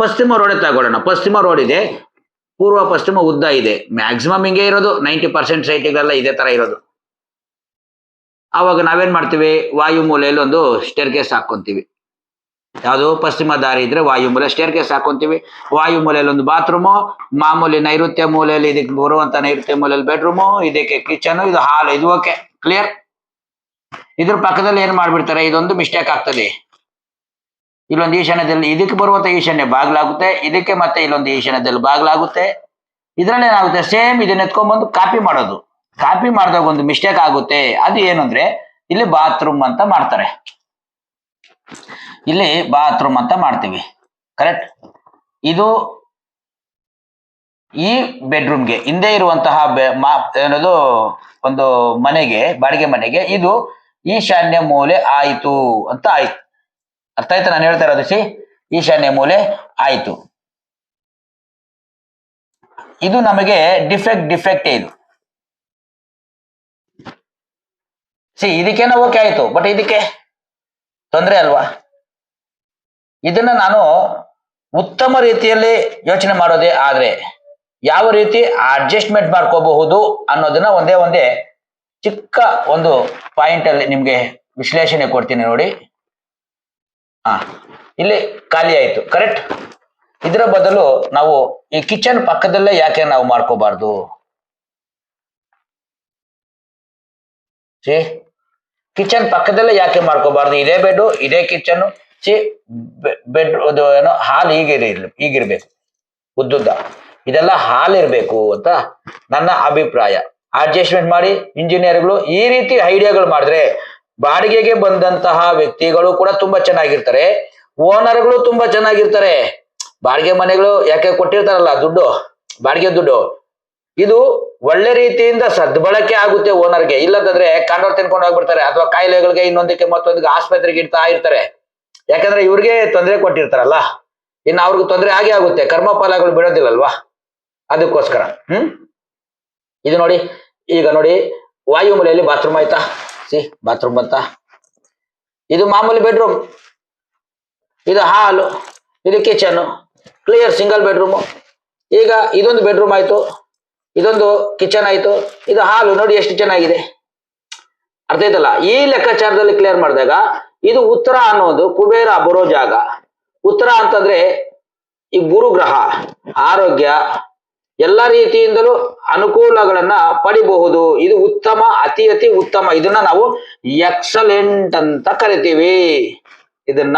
ಪಶ್ಚಿಮ ರೋಡ್ ತಗೊಳ್ಳೋಣ. ಪಶ್ಚಿಮ ರೋಡ್ ಇದೆ. ಪೂರ್ವ ಪಶ್ಚಿಮ ಉದ್ದ ಇದೆ. ಮ್ಯಾಕ್ಸಿಮಮ್ ಹಿಂಗೆ ಇರೋದು. ನೈಂಟಿ ಪರ್ಸೆಂಟ್ ಸೈಟ್ಗಳೆಲ್ಲ ಇದೇ ತರ ಇರೋದು. ಅವಾಗ ನಾವೇನ್ ಮಾಡ್ತೀವಿ? ವಾಯು ಮೂಲೆಯಲ್ಲಿ ಒಂದು ಸ್ಟೇರ್ ಕೇಸ್ ಹಾಕೊಂತೀವಿ ಯಾವುದು ಪಶ್ಚಿಮ ದಾರಿ ಇದ್ರೆ ವಾಯು ಮೂಲೆ ಸ್ಟೇರ್ ಕೇಸ್ ಹಾಕೊಂತೀವಿ ವಾಯು ಮೂಲೆಯಲ್ಲಿ ಒಂದು ಬಾತ್ರೂಮು ಮಾಮೂಲಿ ನೈಋತ್ಯ ಮೂಲೆಯಲ್ಲಿ ಇದಕ್ಕೆ ಬರುವಂತ ನೈಋತ್ಯ ಮೂಲೆಯಲ್ಲಿ ಬೆಡ್ರೂಮು ಇದಕ್ಕೆ ಕಿಚನ್ ಇದು ಹಾಲ್ ಇದು ಓಕೆ ಕ್ಲಿಯರ್ ಇದ್ರ ಪಕ್ಕದಲ್ಲಿ ಏನ್ ಮಾಡ್ಬಿಡ್ತಾರೆ? ಇದೊಂದು ಮಿಸ್ಟೇಕ್ ಆಗ್ತದೆ. ಇಲ್ಲೊಂದು ಈಶಾನ್ಯದಲ್ಲಿ ಇದಕ್ಕೆ ಬರುವಂತ ಈಶಾನ್ಯ ಬಾಗ್ಲಾಗುತ್ತೆ. ಇದಕ್ಕೆ ಮತ್ತೆ ಇಲ್ಲೊಂದು ಈಶಾನ್ಯದಲ್ಲಿ ಬಾಗ್ಲಾಗುತ್ತೆ. ಇದರಲ್ಲಿ ಏನಾಗುತ್ತೆ? ಸೇಮ್ ಇದನ್ನ ಎತ್ಕೊಂಡ್ಬಂದು ಕಾಪಿ ಮಾಡೋದು. ಕಾಪಿ ಮಾಡಿದಾಗ ಒಂದು ಮಿಸ್ಟೇಕ್ ಆಗುತ್ತೆ. ಅದು ಏನು ಇಲ್ಲಿ ಬಾತ್ರೂಮ್ ಅಂತ ಮಾಡ್ತಾರೆ. ಇಲ್ಲಿ ಬಾತ್ರೂಮ್ ಅಂತ ಮಾಡ್ತೀವಿ. ಕರೆಕ್ಟ್ ಇದು ಈ ಬೆಡ್ರೂಮ್ಗೆ ಹಿಂದೆ ಇರುವಂತಹ ಏನದು, ಒಂದು ಮನೆಗೆ, ಬಾಡಿಗೆ ಮನೆಗೆ ಇದು ಈಶಾನ್ಯ ಮೂಲೆ ಆಯಿತು ಅಂತ ಆಯ್ತು. ಅರ್ಥ ಆಯ್ತು ನಾನು ಹೇಳ್ತಾ ಇರೋದು ಸಿ ಈಶಾನ್ಯ ಮೂಲೆ ಆಯ್ತು. ಇದು ನಮಗೆ ಡಿಫೆಕ್ಟ್ ಡಿಫೆಕ್ಟ್ ಇದು. ಸಿ ಇದಕ್ಕೇನೋ ಓಕೆ ಆಯ್ತು ಬಟ್ ಇದಕ್ಕೆ ತೊಂದರೆ ಅಲ್ವಾ? ಇದನ್ನ ನಾನು ಉತ್ತಮ ರೀತಿಯಲ್ಲಿ ಯೋಚನೆ ಮಾಡೋದೇ ಆದ್ರೆ ಯಾವ ರೀತಿ ಅಡ್ಜಸ್ಟ್ಮೆಂಟ್ ಮಾಡ್ಕೋಬಹುದು ಅನ್ನೋದನ್ನ ಒಂದೇ ಒಂದೇ ಚಿಕ್ಕ ಒಂದು ಪಾಯಿಂಟ್ ಅಲ್ಲಿ ನಿಮ್ಗೆ ವಿಶ್ಲೇಷಣೆ ಕೊಡ್ತೀನಿ ನೋಡಿ. ಹಾ ಇಲ್ಲಿ ಖಾಲಿ ಆಯ್ತು ಕರೆಕ್ಟ್ ಇದರ ಬದಲು ನಾವು ಈ ಕಿಚನ್ ಪಕ್ಕದಲ್ಲೇ ಯಾಕೆ ನಾವು ಮಾಡ್ಕೋಬಾರ್ದು? ಸಿ ಕಿಚನ್ ಪಕ್ಕದಲ್ಲೇ ಯಾಕೆ ಮಾಡ್ಕೋಬಾರ್ದು? ಇದೇ ಬೆಡ್ ಇದೇ ಕಿಚನ್ ಸಿ ಬೆಡ್ ಏನೋ ಹಾಲ್ ಹೀಗಿರಿ ಹೀಗಿರ್ಬೇಕು, ಉದ್ದುದ್ದ. ಇದೆಲ್ಲ ಹಾಲ್ ಇರಬೇಕು ಅಂತ ನನ್ನ ಅಭಿಪ್ರಾಯ. ಅಡ್ಜಸ್ಟ್ಮೆಂಟ್ ಮಾಡಿ ಇಂಜಿನಿಯರ್ಗಳು ಈ ರೀತಿ ಐಡಿಯಾಗಳು ಮಾಡಿದ್ರೆ ಬಾಡಿಗೆಗೆ ಬಂದಂತಹ ವ್ಯಕ್ತಿಗಳು ಕೂಡ ತುಂಬಾ ಚೆನ್ನಾಗಿರ್ತಾರೆ. ಓನರ್ಗಳು ತುಂಬಾ ಚೆನ್ನಾಗಿರ್ತಾರೆ. ಬಾಡಿಗೆ ಮನೆಗಳು ಯಾಕೆ ಕೊಟ್ಟಿರ್ತಾರಲ್ಲ, ದುಡ್ಡು, ಬಾಡಿಗೆ ದುಡ್ಡು. ಇದು ಒಳ್ಳೆ ರೀತಿಯಿಂದ ಸದ್ಬಳಕೆ ಆಗುತ್ತೆ ಓನರ್ಗೆ ಇಲ್ಲದಂದ್ರೆ ಕಾಂಡೋರ್ ತಿನ್ಕೊಂಡು ಹೋಗ್ಬಿಡ್ತಾರೆ, ಅಥವಾ ಕಾಯಿಲೆಗಳಿಗೆ ಇನ್ನೊಂದಕ್ಕೆ ಮತ್ತೊಂದಕ್ಕೆ ಆಸ್ಪತ್ರೆಗೆ ಇಡ್ತಾ ಇರ್ತಾರೆ. ಯಾಕಂದ್ರೆ ಇವ್ರಿಗೆ ತೊಂದರೆ ಕೊಟ್ಟಿರ್ತಾರಲ್ಲ. ಇನ್ನು ಅವ್ರಿಗೆ ತೊಂದರೆ ಆಗೇ ಆಗುತ್ತೆ. ಕರ್ಮಫಲಗಳು ಬಿಡೋದಿಲ್ಲಲ್ವಾ? ಅದಕ್ಕೋಸ್ಕರ. ಹ್ಮ್? ಇದು ನೋಡಿ, ಈಗ ನೋಡಿ ವಾಯುಮಲೆಯಲ್ಲಿ ಬಾತ್ರೂಮ್ ಆಯ್ತಾ? ಸಿ ಬಾತ್ರೂಮ್ ಬಂತ? ಇದು ಮಾಮೂಲಿ ಬೆಡ್ರೂಮ್ ಇದು ಹಾಲು ಇದು ಕಿಚನ್ ಕ್ಲಿಯರ್ ಸಿಂಗಲ್ ಬೆಡ್ರೂಮು ಈಗ ಇದೊಂದು ಬೆಡ್ರೂಮ್ ಆಯ್ತು, ಇದೊಂದು ಕಿಚನ್ ಆಯ್ತು, ಇದು ಹಾಲು ನೋಡಿ ಎಷ್ಟು ಚೆನ್ನಾಗಿದೆ. ಅರ್ಥ ಆಯ್ತಲ್ಲ? ಈ ಲೆಕ್ಕಾಚಾರದಲ್ಲಿ ಕ್ಲಿಯರ್ ಮಾಡಿದಾಗ, ಇದು ಉತ್ತರ ಅನ್ನೋದು ಕುಬೇರ ಬರೋ ಜಾಗ. ಉತ್ತರ ಅಂತಂದ್ರೆ ಈ ಗುರುಗ್ರಹ, ಆರೋಗ್ಯ ಎಲ್ಲ ರೀತಿಯಿಂದಲೂ ಅನುಕೂಲಗಳನ್ನ ಪಡಿಬಹುದು. ಇದು ಉತ್ತಮ, ಅತಿ ಅತಿ ಉತ್ತಮ. ಇದನ್ನ ನಾವು ಎಕ್ಸಲೆಂಟ್ ಅಂತ ಕರಿತೀವಿ. ಇದನ್ನ